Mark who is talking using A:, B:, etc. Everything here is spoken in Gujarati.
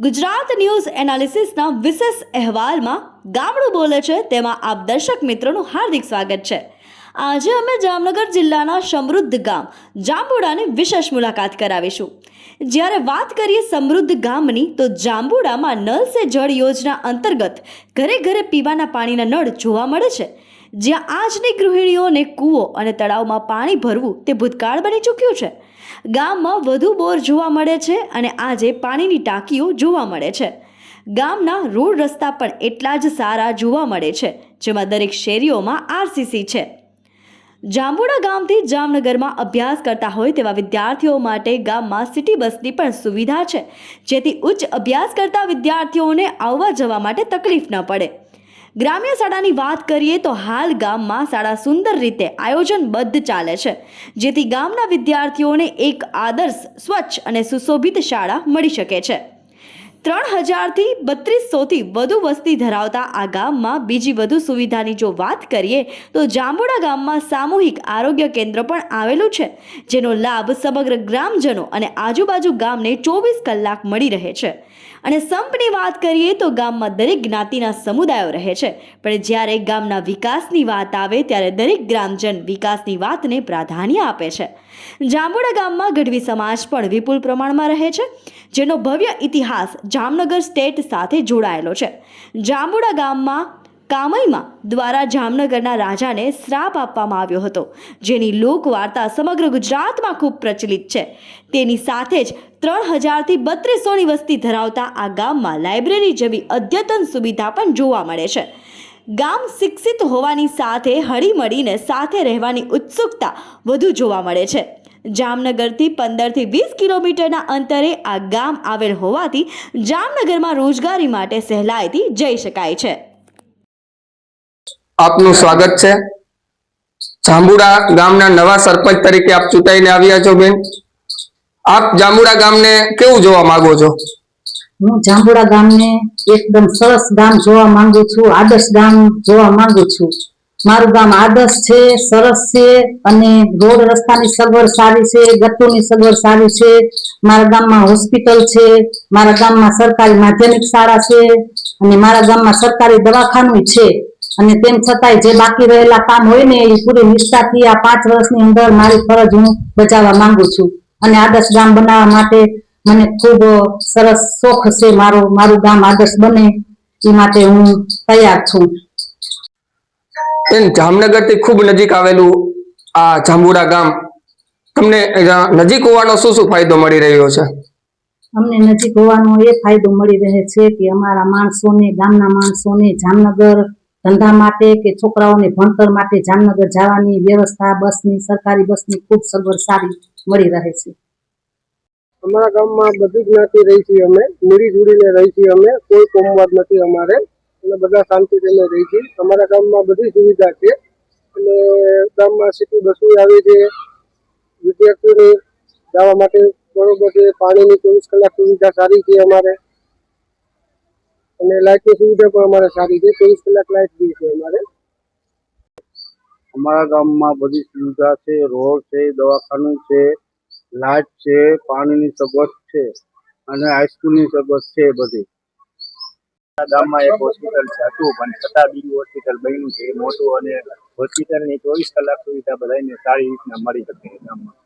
A: ગુજરાત ન્યૂઝ એનાલિસિસના વિશેષ અહેવાલમાં ગામડું બોલે છે, તેમાં આપ દર્શક મિત્રોનું હાર્દિક સ્વાગત છે. આજે અમે જામનગર જિલ્લાના સમૃદ્ધ ગામ, જાંબુડાની વિશેષ મુલાકાત કરાવીશું. જ્યારે વાત કરીએ સમૃદ્ધ ગામની, તો જાંબુડામાં નલ સે જળ યોજના અંતર્ગત ઘરે ઘરે પીવાના પાણીના નળ જોવા મળે છે. જ્યાં આજની ગૃહિણીઓને કૂવો અને તળાવમાં પાણી ભરવું તે ભૂતકાળ બની ચૂક્યું છે. ગામમાં વધુ બોર જોવા મળે છે અને આજે પાણીની ટાંકીઓ જોવા મળે છે. ગામના રોડ રસ્તા પણ એટલા જ સારા જોવા મળે છે, જેમાં દરેક શેરીઓમાં આરસીસી છે. જાંબુડા ગામથી જામનગરમાં અભ્યાસ કરતા હોય તેવા વિદ્યાર્થીઓ માટે ગામમાં સિટી બસની પણ સુવિધા છે, જેથી ઉચ્ચ અભ્યાસ કરતા વિદ્યાર્થીઓને આવવા જવા માટે તકલીફ ન પડે. ગ્રામ્ય શાળાની વાત કરીએ તો હાલ ગામમાં શાળા સુંદર રીતે આયોજનબદ્ધ ચાલે છે. જેથી ગામના વિદ્યાર્થીઓને એક આદર્શ, સ્વચ્છ અને સુશોભિત શાળા મળી શકે છે. ત્રણ હજારથી બત્રીસોથી વધુ વસ્તી ધરાવતા આ ગામમાં બીજી વધુ સુવિધાની જો વાત કરીએ, તો જાંબુડા ગામમાં સામૂહિક આરોગ્ય કેન્દ્ર પણ આવેલું છે, જેનો લાભ સમગ્ર ગ્રામજનો અને આજુબાજુ ગામને ચોવીસ કલાક મળી રહે છે. અને સંપની વાત કરીએ, તો ગામમાં દરેક જ્ઞાતિના સમુદાયો રહે છે, પણ જ્યારે ગામના વિકાસની વાત આવે, ત્યારે દરેક ગ્રામજન વિકાસની વાતને પ્રાધાન્ય આપે છે. જાંબુડા ગામમાં ગઢવી સમાજ પણ વિપુલ પ્રમાણમાં રહે છે, જેનો ભવ્ય ઇતિહાસ જામનગર સ્ટેટ સાથે જોડાયેલો છે. જાંબુડા ગામમાં કામયમાં દ્વારા જામનગરના રાજાને શ્રાપ આપવામાં આવ્યો હતો, જેની લોકવાર્તા સમગ્ર ગુજરાતમાં ખૂબ પ્રચલિત છે. તેની સાથે જ ત્રણ હજારથી બત્રીસોની વસ્તી ધરાવતા આ ગામમાં લાઇબ્રેરી જેવી અદ્યતન સુવિધા પણ જોવા મળે છે. ગામ શિક્ષિત હોવાની સાથે હળીમળીને સાથે રહેવાની ઉત્સુકતા વધુ જોવા મળે છે. જામનગરથી પંદરથી વીસ કિલોમીટરના અંતરે આ ગામ આવેલ હોવાથી જામનગરમાં રોજગારી માટે સહેલાઈથી જઈ શકાય છે.
B: આપનું સ્વાગત છે. જાંબુડા ગામના નવા સરપંચ તરીકે આપ ચૂંટાઈને આવ્યા છો બેન. આપ જાંબુડા ગામને કેવું જોવા માંગો છો?
C: હું જાંબુડા ગામને એકદમ સરસ ગામ જોવા માંગુ છું આદર્શ ગામ જોવા માંગુ છું. મારું ગામ આદર્શ છે, સરસ છે અને રોડ રસ્તાની સગવડ સારી છે ગટરની સગવડ સારી છે. મારા ગામમાં હોસ્પિટલ છે, મારા ગામમાં સરકારી માધ્યમિક શાળા છે અને મારા ગામમાં સરકારી દવાખાનું છે. અને તેમ છતાંય જે બાકી રહેલા કામ હોય ને એ પૂરી નિષ્ઠાથી આ પાંચ વર્ષની અંદર મારી ફરજ હું બજાવવા માંગુ છું. અને આદર્શ ગામ બનાવવા માટે મને ખૂબ સરસ શોખ છે મારો, મારું ગામ આદર્શ બને એ માટે હું તૈયાર છું.
B: જામનગરથી ખૂબ નજીક આવેલું આ જાંબુડા ગામ. તમને નજીક હોવાનો શું શું ફાયદો મળી રહ્યો છે?
C: અમને નજીક હોવાનો એ ફાયદો મળી રહે છે કે અમારા માણસોને ગામના માણસોને જામનગર ધંધા માટે કે છોકરાઓને ભણતર માટે જામનગર જવાની વ્યવસ્થા બસની સરકારી બસની ખૂબ સગવડ સારી મળી રહે છે.
D: અમારા ગામમાં બધી જ્ઞાતિ રહી છીએ અમે. મૂડી જોડીને રહી છીએ અમે. કોઈ કોમવાદ નથી અમારે. અને બધા શાંતિથી અમે રહી છીએ. અમારા ગામમાં બધી સુવિધા છે. અને ગામમાં સિટી બસો આવે છે. વિદ્યાર્થીઓને જવા માટે બરોબર છે. પાણીની ચોવીસ કલાક સુવિધા સારી છે અમારે. અને લાઇટની સુવિધા પણ અમારે સારી છે. ચોવીસ કલાક લાઇટ બી છે અમારે.
E: અમારા ગામમાં બધી સુવિધા છે. રોડ છે, દવાખાનું છે, લાઇટ છે, પાણીની સગવડ છે. અને હાઈસ્કૂલની સગવડ છે બધી.
F: ગામમાં એક હોસ્પિટલ છે, હતું, પણ છતાં બીજું હોસ્પિટલ બન્યું છે મોટું અને હોસ્પિટલની ચોવીસ કલાક સુવિધા બધાને સારી રીતના મળી શકે ગામમાં.